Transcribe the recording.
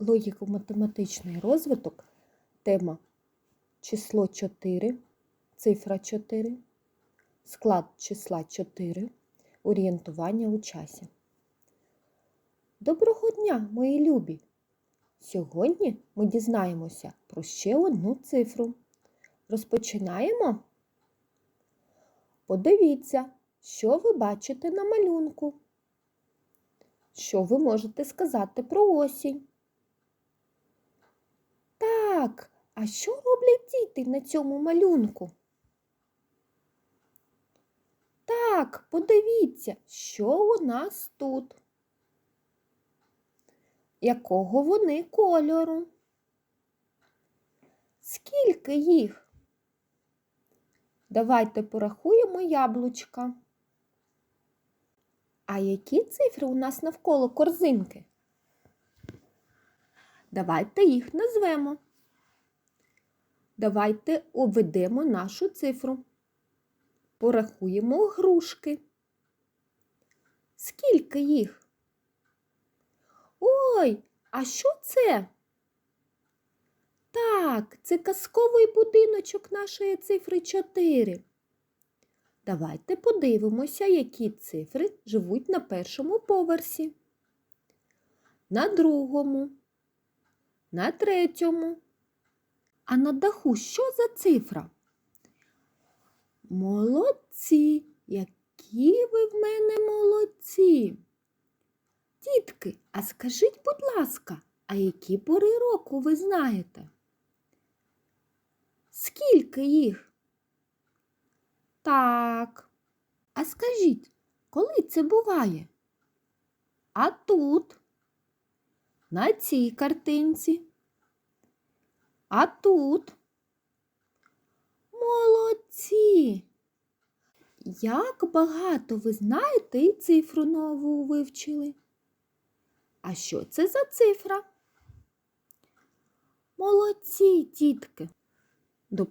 логіко-математичний розвиток, тема число 4, цифра 4, склад числа 4, орієнтування у часі. Доброго дня, мої любі! Сьогодні ми дізнаємося про ще одну цифру. Розпочинаємо? Подивіться, що ви бачите на малюнку. Що ви можете сказати про осінь? Так, а що роблять діти на цьому малюнку? Так, подивіться, що у нас тут. Якого вони кольору? Скільки їх? Давайте порахуємо яблучка. А які цифри у нас навколо корзинки? Давайте їх назвемо. Давайте обведемо нашу цифру. Порахуємо грушки. Скільки їх? Ой, а що це? Так, це казковий будиночок нашої цифри 4. Давайте подивимося, які цифри живуть на першому поверсі, на другому, на третьому. А на даху що за цифра? Молодці, які ви в мене молодці. Дітки, а скажіть, будь ласка, а які пори року ви знаєте? Скільки їх? Так. А скажіть, коли це буває? А тут? На цій картинці? А тут? Молодці! Як багато ви знаєте і цифру нову вивчили? А що це за цифра? Молодці, дітки! До побачення!